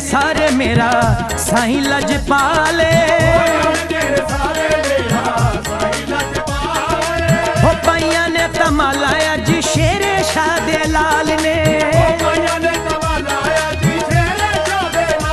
ਸਾਰੇ ਮੇਰਾ ਸਾਈਂ ਲਜਪਾਲੇ ਹੋ ਪਾਈਆਂ ਨੇ ਤਮਾਲਾ ਅੱਜ ਸ਼ੇਰੇ ਸ਼ਾਹ